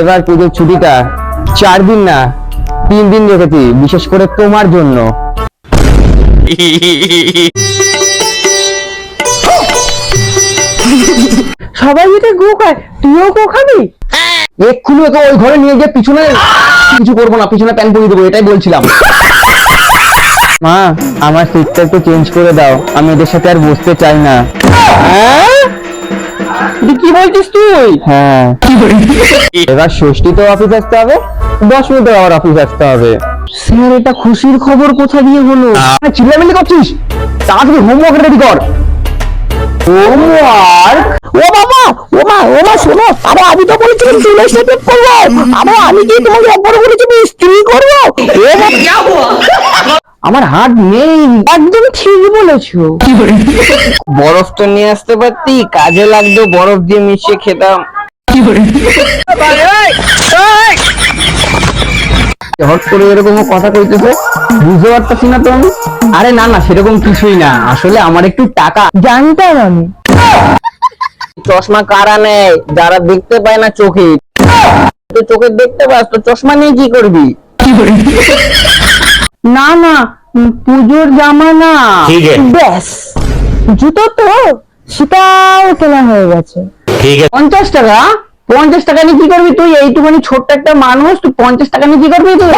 এবার পুজোর ছুটিটা চার দিন না তিন দিন রেখেছি বিশেষ করে তোমার জন্য। সবাই যদি গো খায় তুইও গো খাবি? এক্ষুনি ওকে ওই ঘরে নিয়ে গিয়ে পিছনে কিছু করব না পিছনে প্যান্ট পরিয়ে দেবো এটাই বলছিলাম। মা আমার সিটটা একটু চেঞ্জ করে দাও আমি এদের সাথে আর বসতে চাই না। হ্যাঁ? কি বলছিস তুই? হ্যাঁ। এবার ষষ্ঠীতে অফিস আসতে হবে দশমীতে আবার অফিস আসতে হবে। স্যার এটা খুশির খবর কোথা দিয়ে হলো? চিল্লামিল্লি করছিস? তাড়াতাড়ি হোমওয়ার্ক রেডি কর। হোমওয়ার্ক ও বাবা ও মা ও মা শোনো আরে আমি তো বলেছিলাম রিলেশনশিপ করব আরে আমি কি তোমাকে একবার বলেছি স্ত্রী করব? এ বাবা, আমার হাত নেই একদম ঠিক বলেছ। বরফ তো নিয়ে আসতে পারতি কাজে লাগতো বরফ দিয়ে মিশিয়ে খেতাম। হট করে এরকম কথা কইতেছে? বুঝতে পারতাছি না তো আমি। আরে না না সেরকম কিছুই না। আসলে আমার একটু টাকা জানতাম আমি। চশমা কারা নেয়? যারা দেখতে পায় না চোখে। তো চোখে দেখতে পাস তো চশমা নিয়ে কি করবি? না না পুজোর জামা না। ব্যাস। জুতো তো সেটাও কেনা হয়ে গেছে। পঞ্চাশ টাকা পঞ্চাশ টাকা নিয়ে কি করবি তুই? এইটুখানি ছোট্ট একটা মানুষ তুই পঞ্চাশ টাকা নিয়ে কি করবি তুই?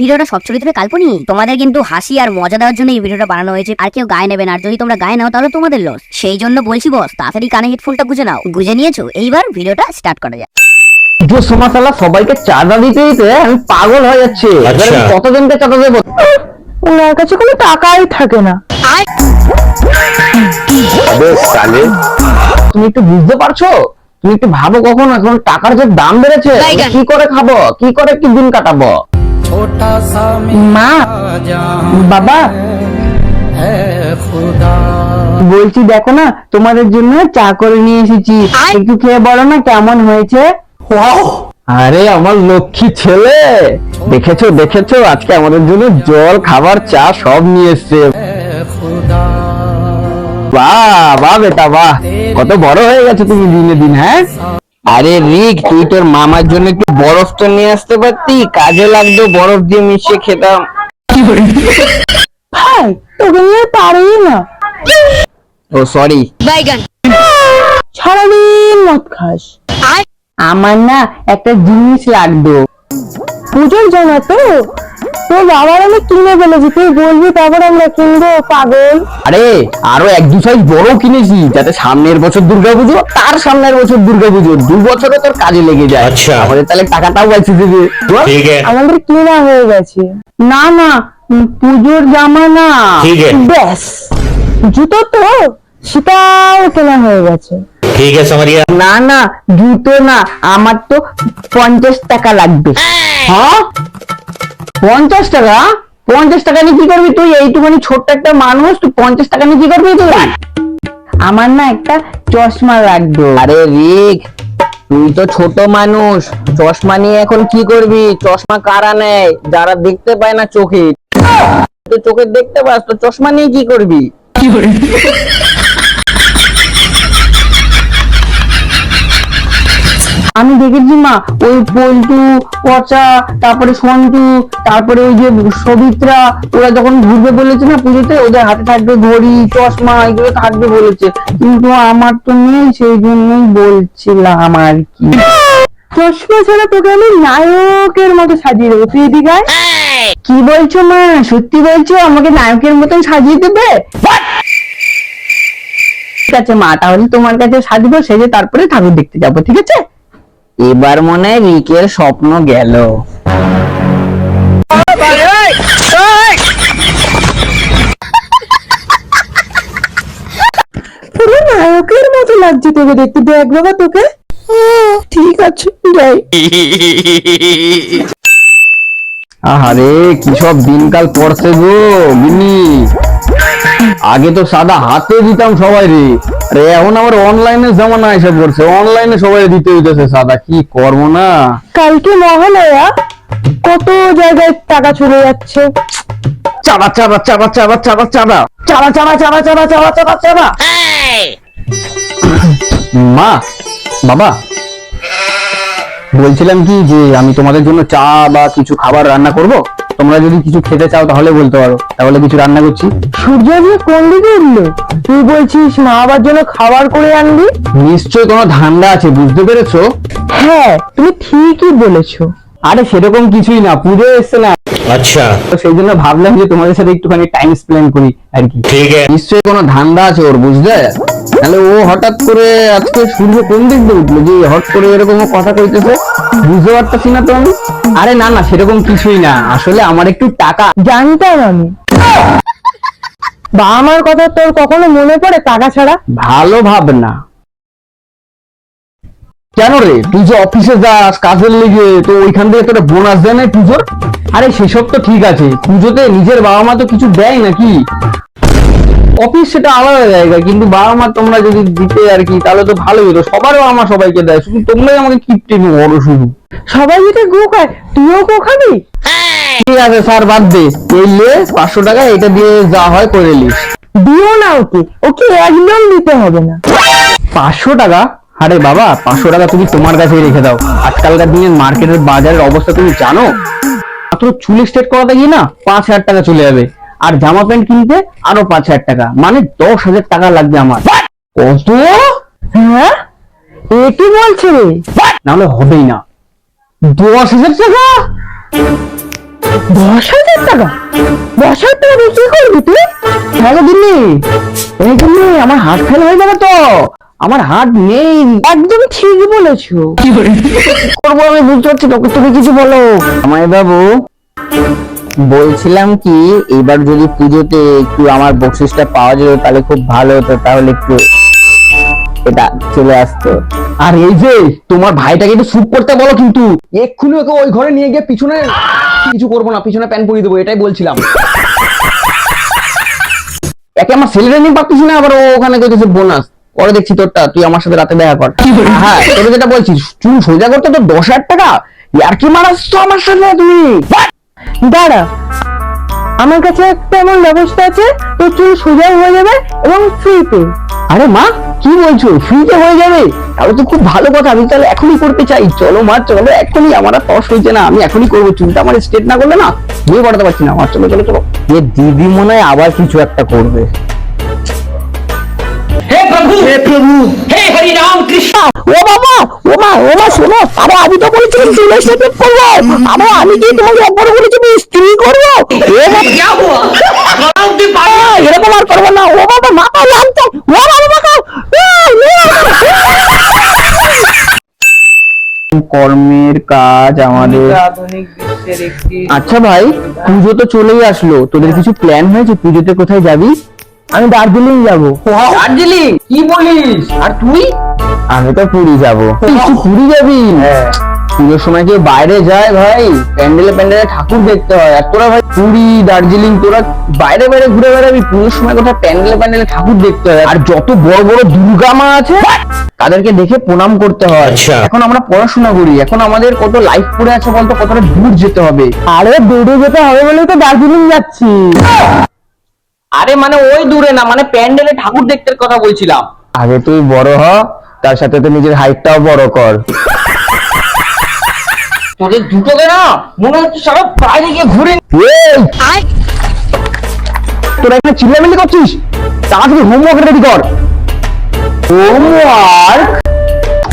ভিডিওটা সব চরিত্রে কাল্পনিক তোমাদের কিন্তু হাসি আর মজা দেওয়ার জন্য এই ভিডিওটা বানানো হয়েছে। আর কেউ গায়ে নেবে না। আর যদি তোমরা গায়ে নাও তাহলে তোমাদের লস সেই জন্য বলছি বস তাড়াতাড়ি কানে হেডফোনটা গুজে নাও। গুজে নিয়েছো এইবার ভিডিওটা স্টার্ট করা যায় পুজোর সমাশালা সবাইকে চাঁদা দিতে দিতে আমি পাগল হয়ে যাচ্ছে। আচ্ছা। কতজনকে চাঁদা দেবো? ওনার কাছে কোনো টাকাই থাকে না। তুমি একটু বুঝতে পারছ? তুমি একটু ভাবো কখন এখন টাকার যে দাম বেড়েছে কি করে খাব? কি করে কি দিন কাটাবো? মা বাবা। বলছি দেখো না তোমাদের জন্য চা করে নিয়ে এসেছি। একটু খেয়ে বলো না কেমন হয়েছে? আরে আমার লক্ষ্মী ছেলে! দেখেছ দেখেছ? আজকে আমাদের জন্য জল খাবার চা সব নিয়ে এসছে। বাহ বাহ বেটা বাহ। কত বড় হয়ে গেছে তুমি দিনে দিন হ্যাঁ? আরে রিক তুই তোর মামার জন্য একটু বরফ তো নিয়ে আসতে পারতি? কাজে লাগতো বরফ দিয়ে মিশিয়ে খেতাম। ভাই তোকে নিয়ে পারি না। ও সরি বাইগান। সারাদিন মদ খাস। আমার না একটা জিনিস লাগবে। পুজোর জন্য তো? তোর বাবার আমি কিনে ফেলেছি তুই বলবি তারপর আমরা কিনবো পাগল। আরে আরও এক দু সাইজ বড় কিনেছি যাতে সামনের বছর দুর্গাপুজো তার সামনের বছর দুর্গাপুজো দু বছরও তোর কাজে লেগে যায়। আচ্ছা। আমাদের তাহলে টাকাটাও বাঁচিয়ে দিদি আমাদের কিনা হয়ে গেছে। না না পুজোর জামা না। ব্যাস। জুতো তো। সেটাও তোলা হয়ে গেছে। ঠিক আছে মারিয়া। না না জুতো না আমার তো পঞ্চাশ টাকা লাগবে। হ্যাঁ? পঞ্চাশ টাকা? পঞ্চাশ টাকা নিয়ে কি করবি তুই? এইটুকুনি ছোট্ট একটা মানুষ তুই পঞ্চাশ টাকা নিয়ে কি করবি তুই? আমার না একটা চশমা লাগবে। আরে রিক তুই তো ছোট মানুষ। চশমা নিয়ে এখন কি করবি? চশমা কারা নেয়? যারা দেখতে পায় না চোখে। তুই চোখে দেখতে পাস তো চশমা নিয়ে কি করবি? আমি দেখেছি মা ওই পল্টু পচা তারপরে সন্টু তারপরে ওই যে সবিত্রা ওরা যখন ঘুরবে বলেছে না পুজোতে ওদের হাতে থাকবে ঘড়ি চশমা এগুলো থাকবে বলেছে। কিন্তু আমার তো নেই সেই জন্যই বলছিলাম আর কি। চশমা ছাড়া তোকে আমি নায়কের মতো সাজিয়ে দেবো। তুই এদিকে কি বলছো মা? সত্যি বলছো? আমাকে নায়কের মতন সাজিয়ে দেবে? ঠিক আছে মা তাহলে তোমার কাছে সাজবো সেজে তারপরে ঠাকুর দেখতে যাব ঠিক আছে? এবার মনে হয় রিকের স্বপ্ন গেল। পুরো নায়কের মতো লাগছে তোকে দেখতে দেখ বাবা তোকে। ঠিক আছে যাই। আরে কি সব দিনকাল পড়ছে গো গিন্নি। আগে তো সাদা হাতে দিতাম সবাই রে। আরে এখন আবার অনলাইনে জামানা এসে পড়ছে অনলাইনে সবাই দিতে হইতেছে সাদা। কি করব না? কালকে মহালয়া কত জায়গায় টাকা চলে যাচ্ছে। চাবা চাবা চাবা চাবা চাবা চাবা চাবা চাবা চাবা চাবা চাবা চাবা চাবা মা বাবা। বলছিলাম কি যে আমি তোমাদের জন্য চা বা কিছু খাবার রান্না করব? তোমরা যদি কিছু খেতে চাও তাহলে বলতে পারো। তাহলে কিছু রান্না করছি। সূর্য যে কোন দিকে উঠল? তুই বলছিস মা আবার জন্য খাবার করে আনবি? নিশ্চয় কোনো ধান্দা আছে বুঝতে পেরেছ? হ্যাঁ তুমি ঠিকই বলেছ। আরে সেরকম কিছুই না পুজো এসছে না। আচ্ছা। তো সেই জন্য ভাবলাম যে তোমাদের সাথে একটুখানি টাইম স্পেন্ড করি আর কি। ঠিক আছে। নিশ্চয়ই কোনো ধান্দা আছে ওর বুঝলে? তাহলে ও হঠাৎ করে আজকে সূর্য কোন দিক দিয়ে উঠল? যে হট করে এরকম কথা কইতেছে? বুঝতে পারতেছি না তো আমি। আরে না না সেরকম কিছুই না। আসলে আমার একটু টাকা জানতাম আমি। বাবা মার কথা তোর কখনো মনে পড়ে টাকা ছাড়া? ভালো ভাবনা কেন রে? তুই যে অফিসে যাস কাজের লেগে তো ওইখান থেকে তোরা বোনাস দেয় না পুজোর? আরে সেসব তো ঠিক আছে। পুজোতে নিজের বাবা মা তো কিছু দেয় নাকি? অফিস সেটা আলাদা জায়গা কিন্তু বাবা মা তোমরা যদি দিতে আর কি তাহলে তো ভালোই হতো। সবারও আমার সবাইকে দেয় শুধু তোমরাই আমাকে কিপটে বড় শুধু। সবাই যদি গো খায় তুইও গো খাবি? ঠিক আছে স্যার বাদ দে। এই লে পাঁচশো টাকা এটা দিয়ে যা হয় করে নিস দিও না ওকে ওকে একদম দিতে হবে না। পাঁচশো টাকা? আরে বাবা পাঁচশো টাকা তুমি তোমার কাছেই রেখে দাও। আজকালকার দিনে মার্কেটের বাজারের অবস্থা তুমি জানো? মাত্র চুল স্ট্রেট করাতে গিয়ে না পাঁচ হাজার টাকা চলে যাবে। আর জামা প্যান্ট কিনতে আরও পাঁচ হাজার টাকা। মানে দশ হাজার টাকা লাগবে আমার। কত? হ্যাঁ? এ কি বলছে নাহলে হবেই না। দশ হাজার টাকা? দশ হাজার টাকা? দশ হাজার টাকা কি করবি তুই? হ্যাঁ গো দিল্লি এই আমার হাত ফেল হয়ে যাবে তো। আমার হাত নেই। একদম ঠিক বলেছ। কি করব আমি বুঝতে পারছি তোকে তুমি কিছু বলো। আমায় বাবু বলছিলাম কি এবার যদি পুজোতে একটু আমার বকশিসটা পাওয়া যেত তাহলে খুব ভালো হতো তাহলে একটু এটা চলে আসতো। আর এই যে তোমার ভাইটাকে একটু স্যুপ করতে বলো কিন্তু। এক্ষুনি ওকে ওই ঘরে নিয়ে গিয়ে পিছনে কিছু করব না পিছনে প্যান পরিয়ে দেবো এটাই বলছিলাম। একে আমার ছেলেটা নিয়ে না আবার ওখানে কইতেছে বোনাস। পরে দেখছি তোরটা তুই আমার সাথে রাতে দেখা কর। হ্যাঁ তোর যেটা বলছিস চুল সোজা করতে তো দশ হাজার টাকা? আর কি মারাস তো আমার সাথে তুমি? দাঁড়া। আমার কাছে একটা এমন ব্যবস্থা আছে তোর চুল সোজা হয়ে যাবে এবং ফ্রিতে আরে মা কি বলছো? ফ্রিতে হয়ে যাবে? তাহলে তো খুব ভালো কথা আমি তাহলে এখনই করতে চাই। চলো মা চলো এখনই। আমার আর তস হয়েছে না আমি এখনই করব। চুলটা আমার স্ট্রেট না করলে না বিয়ে পড়াতে পারছি না। আমার চলো চলো চলো। এ দিদি মনে হয় আবার কিছু একটা করবে। ও বাবা ও মা ও মা শোনো আরে আমি তো বলেছিলাম চুলের করব আরে আমি কি তোমাকে একবার বলেছি স্ত্রী করব এ বাবা, এরকম আর করব না ও বাবা মাথা লাগছে ও বাবা কর্মের কাজ আমাদের আচ্ছা ভাই পুজো তো চলেই আসলো তোদের কিছু প্ল্যান হয়েছে পুজোতে কোথায় যাবি আমি দার্জিলিং যাব। দার্জিলিং? কি বলিস? আর তুই? আমি তো পুরী যাব। তুই পুরী যাবি? পুজোর সময় কেউ বাইরে যায় ভাই? প্যান্ডেলে প্যান্ডেলে ঠাকুর দেখতে হয়। আর তোরা ভাই পুরী দার্জিলিং তোরা বাইরে বাইরে ঘুরে বেড়াবি। পুজোর সময় কোথাও প্যান্ডেলে প্যান্ডেলে ঠাকুর দেখতে হয়। আর যত বড় বড় দুর্গা মা আছে তাদেরকে দেখে প্রণাম করতে হয়। আচ্ছা। এখন আমরা পড়াশোনা করি। এখন আমাদের কত লাইফ পড়ে আছে বলতো কতটা দূর যেতে হবে। আরে দূরে যেতে হবে বলেই তো দার্জিলিং যাচ্ছি। আরে মানে ওই দূরে না মানে প্যান্ডেলে ঠাকুর দেখতে কথা বলছিলাম। আগে তুই বড় হ তার সাথে তো নিজের হাইটটাও বড় কর। তোদের দুটোকে না মনে হচ্ছে সবাই বাইরে গিয়ে ঘুরে তোরা এখানে চিল্লামিল্লি করছিস? তাড়াতাড়ি হোমওয়ার্ক রেডি কর। হোমওয়ার্ক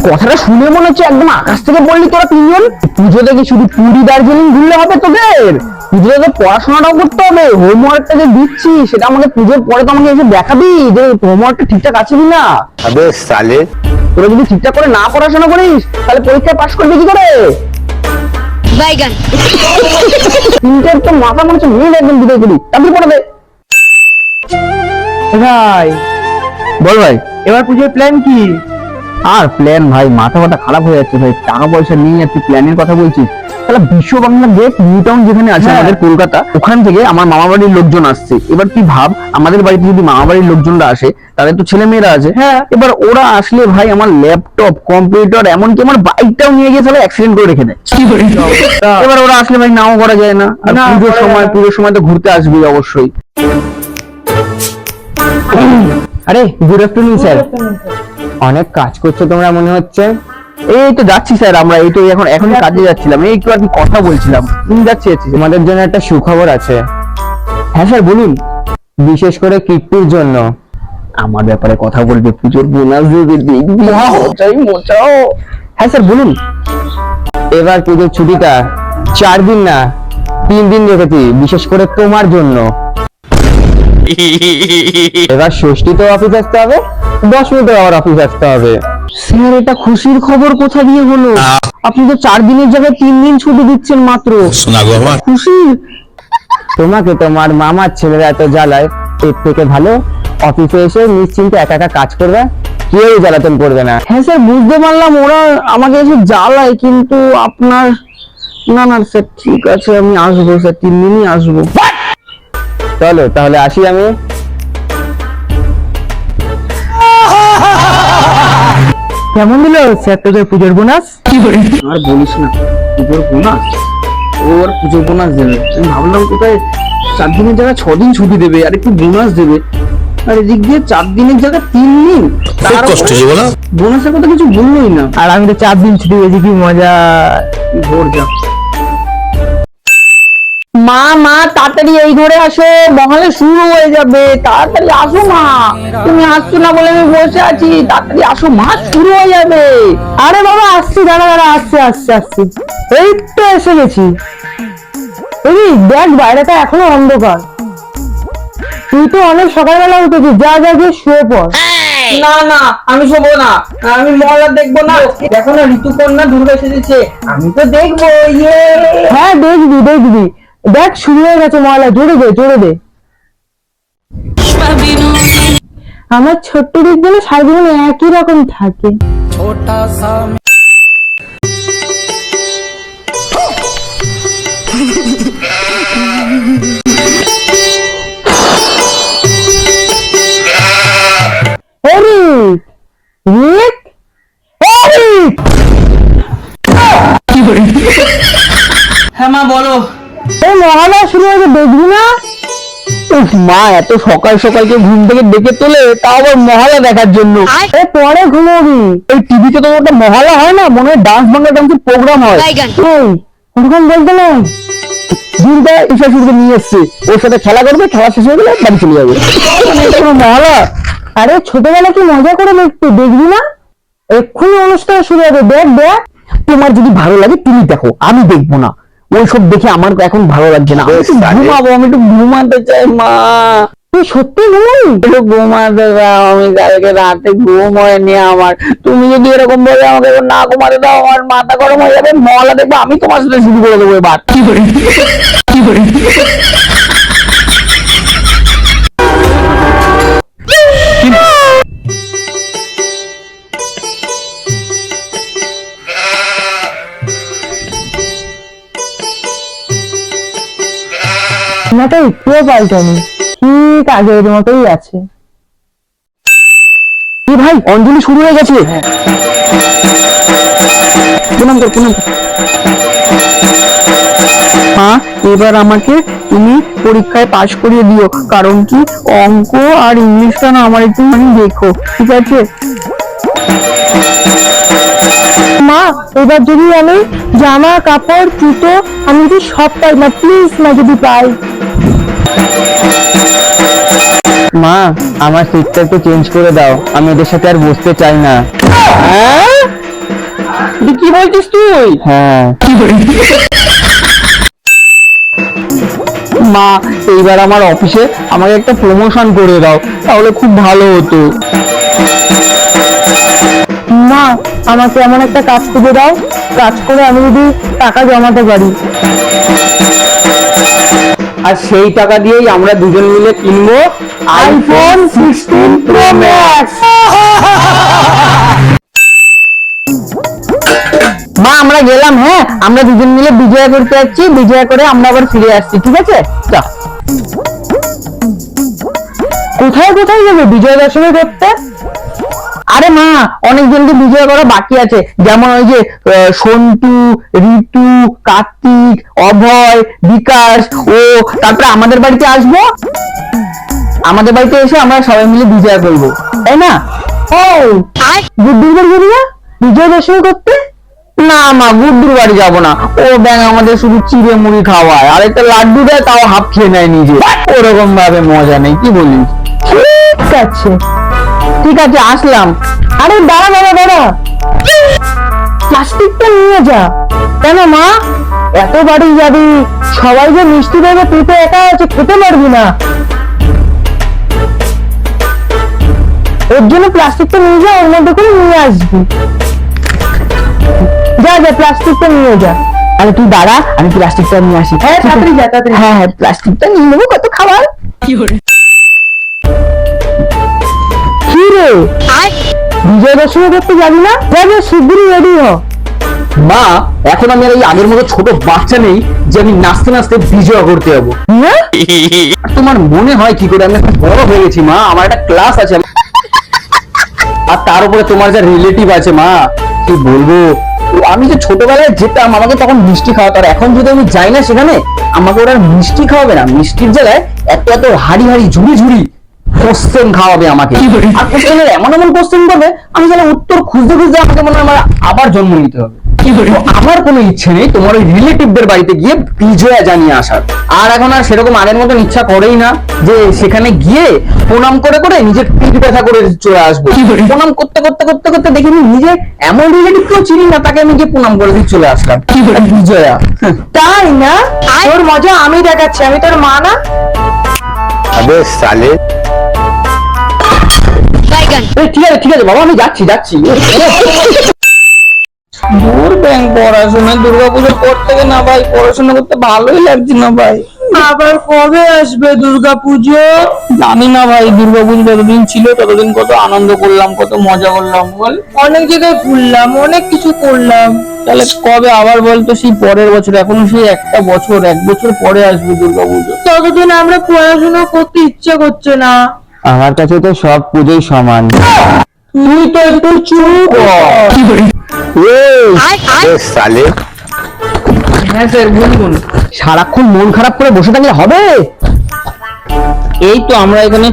কথাটা শুনে মনে হচ্ছে একদম আকাশ থেকে বললি তোরা তিনজন। পুজো থেকে শুধু পুরি দার্জিলিং ঘুরলে হবে তোদের। পুজোতে তো পড়াশোনাটাও করতে হবে হোমওয়ার্কটা যে দিচ্ছি সেটা আমাকে পুজোর পরে তো আমাকে এসে দেখাবি যে হোমওয়ার্কটা ঠিকঠাক আছে কিনা। আবে সালে। তোরা যদি ঠিকঠাক করে না পড়াশোনা করিস তাহলে পরীক্ষায় পাশ করবি কি করে? বাইগান তো মাথা মনে হচ্ছে মেয়ে একদম বিদায় করি দে। ভাই। বল ভাই। এবার পুজোর প্ল্যান কি? আর প্ল্যান ভাই মাথা মাথা খারাপ হয়ে যাচ্ছে ভাই টাকা পয়সা নিয়ে আর তুই প্ল্যানের কথা বলছিস তাহলে বিশ্ব বাংলা গেট নিউ টাউন যেখানে আছে হ্যাঁ। আমাদের কলকাতা ওখান থেকে আমার মামা বাড়ির লোকজন আসছে। এবার তুই ভাব আমাদের বাড়িতে যদি মামা বাড়ির লোকজনরা আসে তাদের তো ছেলে মেয়েরা আছে। হ্যাঁ। এবার ওরা আসলে ভাই আমার ল্যাপটপ কম্পিউটার এমনকি আমার বাইকটাও নিয়ে গিয়ে তাহলে অ্যাক্সিডেন্ট করে রেখে দেয়। এবার ওরা আসলে ভাই নাও করা যায় না। আর পুজোর সময় পুজোর সময় তো ঘুরতে আসবি অবশ্যই। আরে গুড আফটারনুন স্যার অনেক কাজ করছ তোমরা মনে হচ্ছে। এই তো যাচ্ছি স্যার আমরা এই তো এখন এখন কাজে যাচ্ছিলাম। এই একটু আর কি কথা বলছিলাম। তুমি যাচ্ছি যাচ্ছি। তোমাদের জন্য একটা সুখবর আছে। হ্যাঁ স্যার বলুন। বিশেষ করে কিট্টুর জন্য। আমার ব্যাপারে কথা বলবে পুজোর বোনাস দেবে দেখবি। মোচাও হ্যাঁ স্যার বলুন। এবার পুজোর ছুটিটা চার দিন না তিন দিন রেখেছি বিশেষ করে তোমার জন্য। এবার ষষ্ঠীতে অফিস আসতে হবে দশমীতে আবার অফিস আসতে হবে। স্যার এটা খুশির খবর কোথা দিয়ে হলো? আপনি তো চার দিনের জায়গায় তিন দিন ছুটি দিচ্ছেন মাত্র। শোনা আমার। খুশির? তোমাকে তোমার মামার ছেলেরা এত জ্বালায় এর থেকে ভালো অফিসে এসে নিশ্চিন্তে একা একা কাজ করবে কেউ জ্বালাতন করবে না। হ্যাঁ স্যার বুঝতে পারলাম ওরা আমাকে এসে জ্বালায় কিন্তু আপনার না না স্যার ঠিক আছে আমি আসব স্যার তিন দিনই আসব। চলো তাহলে আসি আমি। কেমন দিল স্যার তোদের পুজোর বোনাস? আর বলিস না পুজোর বোনাস? ওর পুজোর বোনাস দেবে। আমি ভাবলাম কোথায় চার দিনের জায়গায় ছ দিন ছুটি দেবে আর একটু বোনাস দেবে। আর এদিক দিয়ে চার দিনের জায়গায় তিন দিন? খুব কষ্ট যে বলো। বোনাসের কথা কিছু বললোই না। আর আমি তো চার দিন ছুটি পেয়েছি কি মজা। ভোর যা। মা মা তাড়াতাড়ি এই ঘরে আসো মহলে শুরু হয়ে যাবে। তাড়াতাড়ি আসো মা। তুমি আসছো না বলে আমি বসে আছি। তাড়াতাড়ি আসো মা শুরু হয়ে যাবে। আরে বাবা আসছি দাঁড়া দাঁড়া আসছে আসছে আসছি। এই তো এসে গেছি। এই দেখ বাইরেটা এখনও অন্ধকার। তুই তো অনেক সকালবেলা উঠেছিস। যা যা গিয়ে শুয়ে পড়। না না আমি শোবো না। আমি মহলা দেখব না। দেখো না ঋতুকন্যা দুর্গা এসেছে আমি তো দেখব ইয়ে! হ্যাঁ দেখবি দেখবি। দেখ শুরু হয়ে গেছে ময়লা জোরে দে জোরে দে। আমার ছোট্ট দিক বলে সারা জীবন একই রকম থাকে। হ্যাঁ মা বলো। এই মহালয়া শুরু হয়েছে দেখবি না? উফ, মা এত সকাল ঘুম থেকে ডেকে তোলে তাও আবার মহলা দেখার জন্য। এ পরে ঘুমোবি। এই টিভিতে তো ওটা মহলা হয় না মনে হয় ডান্স বাংলা ডান্সের প্রোগ্রাম হয়। ওরকম বলতে দুর্গা ঈশাসুরকে নিয়ে এসছে। ওর সাথে খেলা করবে খেলা শেষ হয়ে গেলে বাড়ি চলে যাবে। মহলা আরে ছোটবেলা কি মজা করে দেখতে দেখবি না? এক্ষুনি অনুষ্ঠান শুরু হবে দেখ দেখ। তোমার যদি ভালো লাগে তুমি দেখো আমি দেখব না। ওইসব দেখে আমার এখন ভালো লাগছে না। আমি একটু ঘুমাবো আমি একটু ঘুমাতে চাই মা। তুই সত্যি ঘুমাই একটু ঘুমাতে দাও আমি কালকে রাতে ঘুম হয়নি আমার। তুমি যদি এরকম ভাবে আমাকে না ঘুমাতে দাও আমার মাথা গরম হয়ে যাবে মহলা দেখব আমি তোমার সাথে শুরু করে দেবো এবার। কি করে? কি করে? নাটা একটুও পাল্টানি ঠিক আগের মতোই আছে। কি ভাই, অঞ্জলি শুরু হয়ে গেছে। প্রণাম কর, প্রণাম। মা, এবার আমাকে তুমি পরীক্ষায় পাশ করিয়ে দিও, কারণ কি অঙ্ক আর ইংলিশটা না আমার একটু দেখো, ঠিক আছে? মা এবার যদি আমি জামা কাপড় জুতো আমি যদি সব পাই না প্লিজ না যদি পাই। মা আমার সিটটা একটু চেঞ্জ করে দাও। আমি এদের সাথে আর বসতে চাই না। হ্যাঁ? তুই কি বলছিস তুই? হ্যাঁ। মা এইবার আমার অফিসে আমাকে একটা প্রমোশন করে দাও তাহলে খুব ভালো হতো। মা আমাকে এমন একটা কাজ খুঁজে দাও কাজ করে আমি যদি টাকা জমাতে পারি। আর সেই টাকা দিয়েই আমরা দুজন মিলে কিনবো আইফোন সিক্সটিন প্রো ম্যাক্স মা আমরা গেলাম হ্যাঁ? আমরা দুজন মিলে বিজয়া করতে যাচ্ছি বিজয়া করে আমরা আবার ফিরে আসছি ঠিক আছে? যা। কোথায় কোথায় যাবে বিজয়া দশমী করতে আরে মা অনেকজনকে বিজয় করা বাকি আছে। যেমন ওই যে সন্টু ঋতু কার্তিক অভয় বিকাশ ও তারপরে আমাদের বাড়িতে আসব। আমাদের বাড়িতে এসে আমরা সবাই মিলে বিজয় করব। তাই না? ও বাড়ি না? বিজয় দশমী করতে? না মা গুড্ডুর বাড়ি যাব না। ও ব্যাং আমাদের শুধু চিড়ে মুড়ি খাওয়ায়। আর একটা লাড্ডু দেয় তাও হাফ খেয়ে নেয় নিজে। ওরকম ভাবে মজা নেই কি বলিস? ঠিক আছে। ঠিক আছে আসলাম। আরে দাঁড়া দাঁড়া দাঁড়া। প্লাস্টিকটা নিয়ে যা। কেন মা? এত বাড়ি যাবি সবাই যে মিষ্টি দেবে তুই তো একা আছে খেতে পারবি না। ওর জন্য প্লাস্টিকটা নিয়ে যা ওর মধ্যে করে নিয়ে আসবি। যা যা প্লাস্টিকটা নিয়ে যা। আরে তুই দাঁড়া আমি প্লাস্টিকটা নিয়ে আসি। হ্যাঁ হ্যাঁ হ্যাঁ প্লাস্টিকটা নিয়ে নেব কত খাবার। কি বিজয় দশমী করতে যাবি না? যাবে শিগগিরই রেডি হ। মা এখন আমি আর এই আগের মতো ছোট বাচ্চা নেই যে আমি নাচতে নাচতে বিজয় করতে যাব। তোমার মনে হয় কি করে? আমি বড় হয়ে গেছি মা। আমার একটা ক্লাস আছে। আর তার উপরে তোমার যা রিলেটিভ আছে মা কি বলব? আমি যে ছোটবেলায় যেতাম আমাকে তখন মিষ্টি খাওয়াতো। আর এখন যদি আমি যাই না সেখানে আমাকে ওরা আর মিষ্টি খাওয়াবে না। মিষ্টির জায়গায় এত এত হাড়ি হাড়ি ঝুড়ি ঝুড়ি কোশ্চেন খাওয়াবে আমাকে। আর কোশ্চেনের এমন এমন কোশ্চেন করবে আমি যেন উত্তর খুঁজতে খুঁজতে আমাকে মনে হয় আমার আবার জন্ম নিতে হবে। আমার কোনো ইচ্ছে নেই তোমার ওই রিলেটিভদের বাড়িতে গিয়ে বিজয়া জানিয়ে আসার। আর এখন আর সেরকম আগের মতন ইচ্ছা করেই না যে সেখানে গিয়ে প্রণাম করে করে নিজের পিঠ ব্যথা করে চলে আসব। প্রণাম করতে করতে করতে করতে দেখি নিজে এমন রিলেটিভ কেউ চিনি না তাকে আমি গিয়ে প্রণাম করে দিয়ে চলে আসলাম। বিজয়া। তাই না? তোর মজা আমি দেখাচ্ছি আমি তোর মা না। আবে সালে এই, ঠিক আছে ঠিক আছে বাবা আমি যাচ্ছি যাচ্ছি। দূর ব্যাং পড়াশোনা দুর্গাপুজোর পর থেকে না ভাই পড়াশোনা করতে ভালোই লাগছে না ভাই। আবার কবে আসবে দুর্গা পুজো জানি না ভাই দুর্গাপুজো যতদিন ছিল ততদিন কত আনন্দ করলাম কত মজা করলাম বল। অনেক জায়গায় ঘুরলাম অনেক কিছু করলাম। তাহলে কবে আবার বলতো সেই পরের বছর এখন সেই একটা বছর এক বছর পরে আসবে দুর্গাপুজো। ততদিন আমরা পড়াশোনা করতে ইচ্ছে করছে না। আমার কাছে তো সব পুজোই সমান। তুই তো একটু চুপ সালে হ্যাঁ স্যার বলুন সারাক্ষণ মন খারাপ করে বসে থাকলে হবে? এই তো আমরা এখানে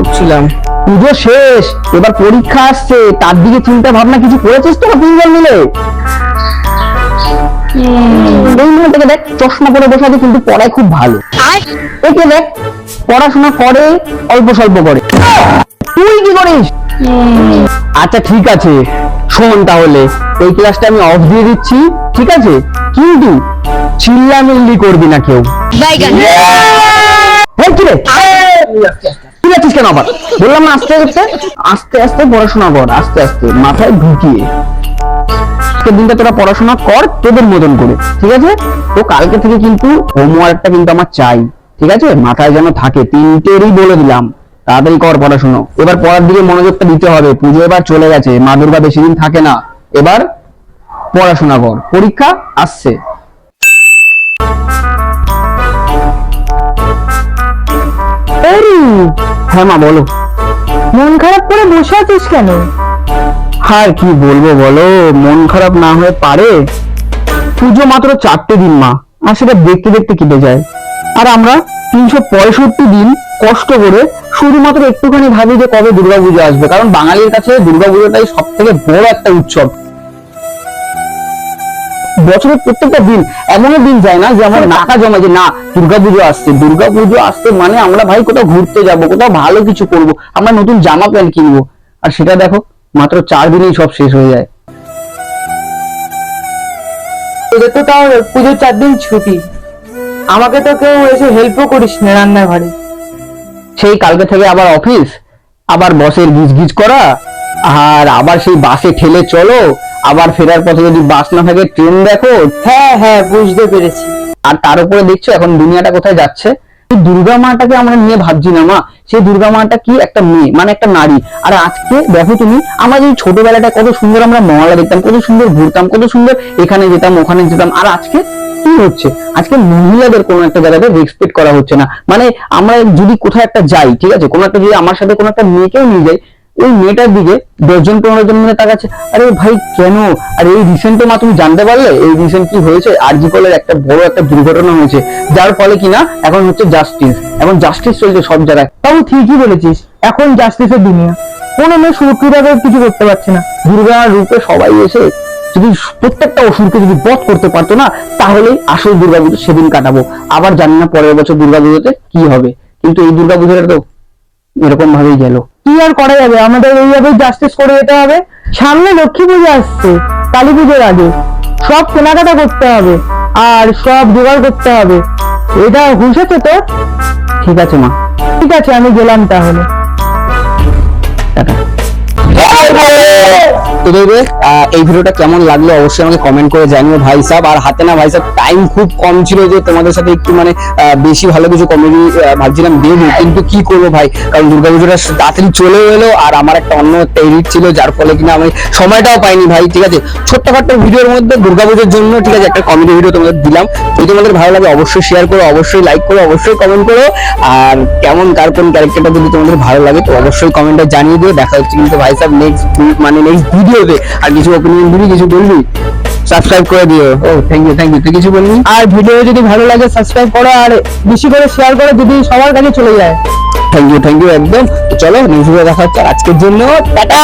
উঠছিলাম। পুজো শেষ এবার পরীক্ষা আসছে তার দিকে চিন্তা ভাবনা কিছু করেছিস তো তিনজন মিলে? এই মেয়েটাকে দেখ চশমা পরে বসে আছে কিন্তু পড়ায় খুব ভালো। একে দেখ পড়াশোনা করে অল্প স্বল্প করে। তুই কি করিস? আচ্ছা ঠিক আছে। শোন তাহলে এই ক্লাসটা আমি অফ দিয়ে দিচ্ছি ঠিক আছে? কিন্তু চিল্লামিল্লি করবি না কেউ। কি যাচ্ছিস কেন আবার? বললাম না আস্তে আস্তে। আস্তে আস্তে পড়াশোনা কর আস্তে আস্তে মাথায় ঢুকিয়ে। আজকের দিনটা তোরা পড়াশোনা কর, তোদের মতন করে, ঠিক আছে? তো কালকে থেকে কিন্তু হোমওয়ার্কটা কিন্তু আমার চাই, ঠিক আছে? মাথায় যেন থাকে, তিনটেরই বলে দিলাম, তাড়াতাড়ি কর পড়াশোনা। এবার পড়ার দিকে মনোযোগটা দিতে হবে, পুজো এবার চলে গেছে, মা দুর্গা বেশি দিন থাকে না। এবার পড়াশোনা কর, পরীক্ষা আসছে। হ্যাঁ মা, বলো। মন খারাপ করে বসে আছিস কেন? আর কি বলব বলো? মন খারাপ না হয়ে পারে? পুজো মাত্র চারটে দিন, মা। আর সেটা দেখতে দেখতে কেটে যায়। আর আমরা তিনশো পঁয়ষট্টি দিন কষ্ট করে শুধুমাত্র একটুখানি ভাবি যে কবে দুর্গাপুজো আসবে। কারণ বাঙালির কাছে দুর্গাপুজোটাই সব থেকে বড় একটা উৎসব। বছরের প্রত্যেকটা দিন এমনও দিন যায় না যে আমার নাকা জমা যে, না, দুর্গাপুজো আসছে। দুর্গাপুজো আসতে মানে আমরা ভাই কোথাও ঘুরতে যাব, কোথাও ভালো কিছু করব, আমরা নতুন জামা প্যান্ট কিনবো। আর সেটা দেখো মাত্র চার দিনেই সব শেষ হয়ে যায়। তোদের তো তাও পুজোর চার দিন ছুটি। আমাকে তো কেউ এসে হেল্পও করিস না রান্নাঘরে। সেই কালকে থেকে আবার অফিস আবার বসের গিজ গিজ করা আর আবার সেই বাসে ঠেলে চলো আবার ফেরার পথে যদি বাস না থাকে ট্রেন দেখো। হ্যাঁ হ্যাঁ বুঝতে পেরেছি। আর তার উপরে দেখছ এখন দুনিয়াটা কোথায় যাচ্ছে? দুর্গা মাটাকে আমরা নিয়ে ভাবছি না, মা। সেই দুর্গা মাটা কি একটা মেয়ে মানে একটা নারী। আর আজকে দেখো তুমি, আমরা যে ছোটবেলাটা কত সুন্দর আমরা মহলা দেখতাম, কত সুন্দর ঘুরতাম, কত সুন্দর এখানে যেতাম, ওখানে যেতাম। আর আজকে কি হচ্ছে? আজকে মহিলাদের কোনো একটা জায়গাতে রেসপেক্ট করা হচ্ছে না। মানে আমরা যদি কোথাও একটা যাই, ঠিক আছে? কোনো একটা যদি আমার সাথে কোনো একটা মেয়েকেও নিয়ে যাই ওই মেয়েটার দিকে দশজন পনেরো জন মিলে তাকাচ্ছে। আরে ভাই, কেন? আর এই রিসেন্ট মা, তুমি জানতে পারলে? এই রিসেন্ট কি হয়েছে? আরজি কলের একটা বড় একটা দুর্ঘটনা হয়েছে, যার ফলে কিনা এখন হচ্ছে জাস্টিস এখন জাস্টিস চলছে সব জায়গায়। তাও ঠিকই বলেছিস, এখন জাস্টিসের দুনিয়া। কোনো মেয়ে সুরক্ষিতভাবে কিছু করতে পারছে না। দুর্গা রূপে সবাই এসে যদি প্রত্যেকটা অসুরকে যদি বধ করতে পারতো না, তাহলেই আসল দুর্গা পুজো সেদিন কাটাবো। আবার জানি না পরের বছর দুর্গা পুজোতে কি হবে। কিন্তু এই দুর্গা পুজোটা তো এরকম ভাবেই গেল। কি আর করা যাবে? আমাদের এইভাবে জাস্টিস করে যেতে হবে। সামনে লক্ষ্মী পুজো আসছে, কালী পুজোর আগে। সব কেনাকাটা করতে হবে, আর সব জোগাড় করতে হবে। এটা হুঁশেছে তো? ঠিক আছে মা। ঠিক আছে, আমি গেলাম তাহলে। টাটা। তো আহ, এই ভিডিওটা কেমন লাগল অবশ্যই আমাকে কমেন্ট করে জানিও ভাই সাহেব আর হাতে না ভাই সাহেব টাইম খুব কম ছিল যে তোমাদের সাথে একটু মানে বেশি ভালো কিছু কমেডি ভাবছিলাম দেবো কিন্তু কি করব ভাই? কারণ দুর্গাপুজোটা তাড়াতাড়ি চলে এলো আর আমার একটা অন্য একটা ছিল যার ফলে কিনা আমি সময়টাও পাইনি ভাই ঠিক আছে? ছোট্টখাট্ট ভিডিওর মধ্যে দুর্গাপুজোর জন্য ঠিক আছে একটা কমেডি ভিডিও তোমাদের দিলাম। যদি তোমাদের ভালো লাগে অবশ্যই শেয়ার করো অবশ্যই লাইক করো অবশ্যই কমেন্ট করো। আর কেমন কার কোন ক্যারেক্টারটা যদি তোমাদের ভালো লাগে তো অবশ্যই কমেন্টে জানিয়ে দিও। দেখা হচ্ছে কিন্তু ভাই সাহেব নেক্সট মানে নেক্সট ভিডিওতে আর কিছু ওপিনিয়ন দিবি কিছু বলবি সাবস্ক্রাইব করে দিও। ও থ্যাংক ইউ থ্যাংক ইউ তুই কিছু বলবি? আর ভিডিও যদি ভালো লাগে সাবস্ক্রাইব করো আর বেশি করে শেয়ার করো যদি সবার কাছে চলে যায়। থ্যাংক ইউ থ্যাংক ইউ একদম। চলো নিউজ ভিডিও দেখা হচ্ছে আজকের জন্য। টাটা!